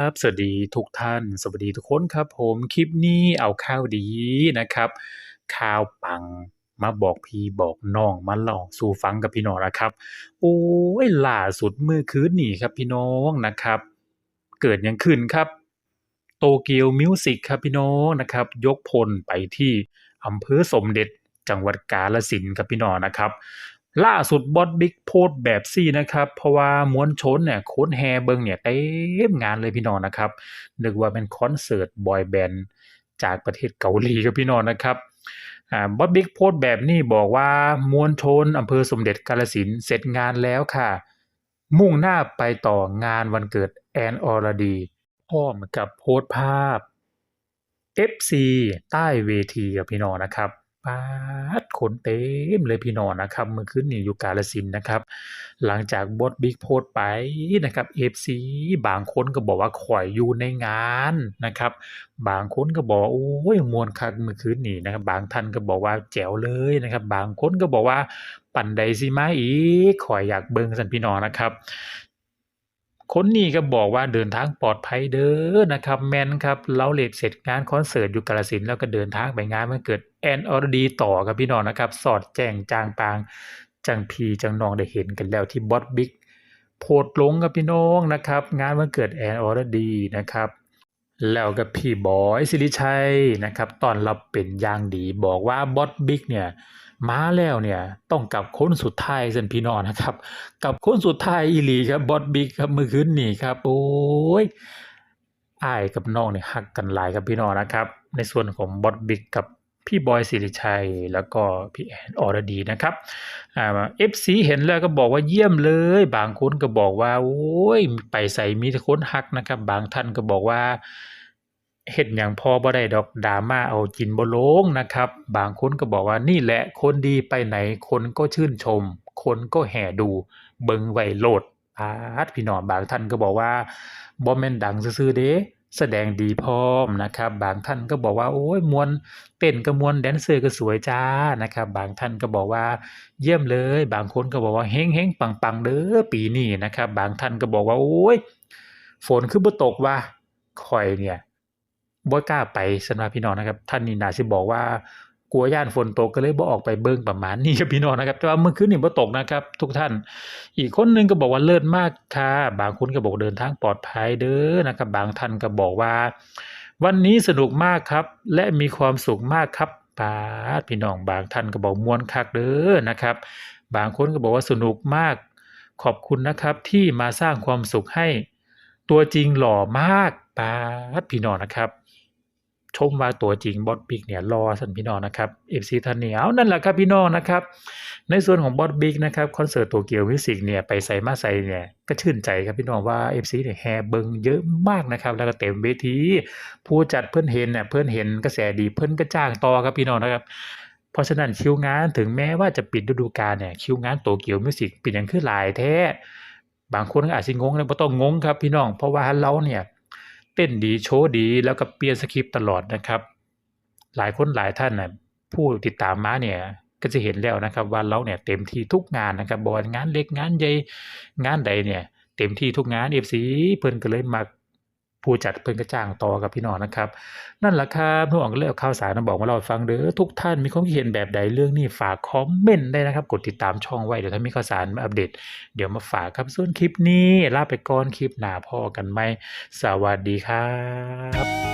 ครับ สวัสดีทุกท่าน สวัสดีทุกคนครับ ผมคลิปนี้เอาข่าวดีนะครับข่าวปังมาบอกพี่บอกน้องมาเล่าสู่ฟังกับพี่น้องนะครับ โอ้ยล่าสุดเมื่อคืนนี้ครับพี่น้องนะครับ เกิดยังขึ้นครับ โตเกียวมิวสิกครับพี่น้องนะครับ ยกพลไปที่อำเภอสมเด็จจังหวัดกาฬสินครับพี่น้องนะครับ ล่าสุดบอสบิ๊กโพสแบบซี่นะครับ เพราะว่ามวลชนเนี่ยโค้นแฮเบิงเนี่ยเต็มงานเลยพี่น้องนะครับ นึกว่าเป็นคอนเสิร์ตบอยแบนด์จากประเทศเกาหลีครับพี่น้องนะครับบอสบิ๊กโพสแบบนี้บอกว่ามวลชนอำเภอสมเด็จกาฬสินเสร็จงานแล้วค่ะ มุ่งหน้าไปต่องานวันเกิดแอนออรดีพร้อมกับโพสภาพ FC ใต้เวทีครับพี่น้องนะครับ ปาดคนเต็มเลยพี่น้องนะครับเมื่อคืนนี้อยู่กาฬสินนะครับ หลังจากบอสบิ๊กโพสไปนะครับ FC บางคนก็บอกว่าข่อยอยู่ในงานนะครับ บางคนก็บอกโอ้ยมวนคักเมื่อคืนนี้นะครับ บางท่านก็บอกว่าแจ๋วเลยนะครับ บางคนก็บอกว่าปานใดสิมาอีกข้อยอยากเบิ่งซั่นพี่น้องนะครับ คนนี้ก็บอกว่าเดินทางปลอดภัยเด้อนะครับ แมนครับเราเลทเสร็จงานคอนเสิร์ตอยู่กาฬสินแล้วก็เดินทางไปงานวันเกิดแอนออรดีต่อครับพี่น้องนะครับ สอดแจ้งจางปางจังพีจังนองได้เห็นกันแล้วที่บอสบิ๊กโพสต์ลงกับพี่น้องนะครับ งานวันเกิดแอนออรดีนะครับแล้วกับพี่บอยสิริชัยนะครับ ตอนเรับเป็นอย่างดีบอกว่าบอสบิ๊กเนี่ย มาแล้วเนี่ยต้องกับคนสุดท้ายเส้นพี่น้องนะครับ กับคนสุดท้ายอีหลีครับบอสบิ๊กครับเมื่อคืนนี้ครับโอ้ยอ้ายกับน้องเนี่ยฮักกันหลายครับพี่น้องนะครับ ในส่วนของบอสบิ๊กกับพี่บอยสิริชัยแล้วก็พี่แอนอรดีนะครับเอฟซีเห็นแล้วก็บอกว่าเยี่ยมเลย บางคนก็บอกว่าโอ้ยไปใส่มีแต่คนฮักนะครับ บางท่านก็บอกว่า เฮ็ดหยังพอบ่ได้ดอกดราม่าเอากินบ่ลงนะครับ บางคนก็บอกว่านี่แหละคนดีไปไหนคนก็ชื่นชม คนก็แห่ดูเบิงไว้โลดปาดพี่น้องบางท่านก็บอกว่าบ่แม่นดังซื่อเด้แสดงดีพร้อมนะครับ บางท่านก็บอกว่าโอ้ยมวนเต้นก็มวนแดนเซอร์ก็สวยจ้านะครับ บางท่านก็บอกว่าเยี่ยมเลย บางคนก็บอกว่าเฮงๆปังๆเด้อปีนี้นะครับ บางท่านก็บอกว่าโอ้ยฝนคือบ่ตกว่ะข้อยเนี่ย บ่กล้าไปสำหรับพี่น้องนะครับ ท่านนี่นาสิบอกว่ากลัวย้านฝนตกก็เลยบ่ออกไปเบิ่งประมาณนี้ครับพี่น้องนะครับ แต่ว่าเมื่อคืนนี่บ่ตกนะครับ ทุกท่าน อีกคนหนึงก็บอกว่าเลิศมากค่ะ บางคนก็บอกเดินทางปลอดภัยเด้อนะครับ บางท่านก็บอกว่า วันนี้สนุกมากครับ และมีความสุขมากครับปาดพี่น้องบางท่านก็บอกมวนคักเด้อนะครับ บางคนก็บอกว่าสนุกมาก ขอบคุณนะครับที่มาสร้างความสุขให้ตัวจริงหล่อมากปาดพี่น้องนะครับ ชมว่าตัวจริงบอสบิ๊กเนี่ยรอสันพี่น้องนะครับ FC ท่านเหนียวนั่นแหละครับพี่น้องนะครับ ในส่วนของบอสบิ๊กนะครับคอนเสิร์ตโตเกียวมิวสิกเนี่ยไปใส่มาใส่เนี่ยก็ชื่นใจครับพี่น้องว่า FC เนี่ยแห่เบิงเยอะมากนะครับ แล้วก็เต็มเวทีผู้จัดเพื่อนเห็นเนี่ยเพื่อนเห็นกระแสดีเพื่อนก็จ้างต่อครับพี่น้องนะครับเพราะฉะนั้นคิวงานถึงแม้ว่าจะปิดฤดูกาลเนี่ยคิวงานโตเกียวมิวสิกเป็นอย่างคือหลายแท้ บางคนก็อาจสิงงนะบ่ต้องงงครับพี่น้อง เพราะว่าเราเนี่ย เต้นดีโชว์ดีแล้วก็เปลี่ยนสคริปต์ตลอดนะครับ หลายคนหลายท่านน่ะผู้ติดตามมาเนี่ยก็จะเห็นแล้วนะครับว่าเราเนี่ยเต็มที่ทุกงานนะครับบอลงานเล็กงานใหญ่งานใดเนี่ยเต็มที่ทุกงานเอฟซีเพิ่นก็เลยมัก ผู้จัดเพิ่นก็จ้างต่อกับพี่น้องนะครับ นั่นแหละครับพี่น้องก็เลยเอาข่าวสารมาบอกมาเล่าฟังเด้อทุกท่านมีความคิดเห็นแบบใดเรื่องนี้ฝากคอมเมนต์ได้นะครับ กดติดตามช่องไว้เดี๋ยวถ้ามีข่าวสารมาอัปเดต เดี๋ยวมาฝากครับส่วนคลิปนี้ลาไปก่อนคลิปหน้าพ่อกันไหมสวัสดีครับ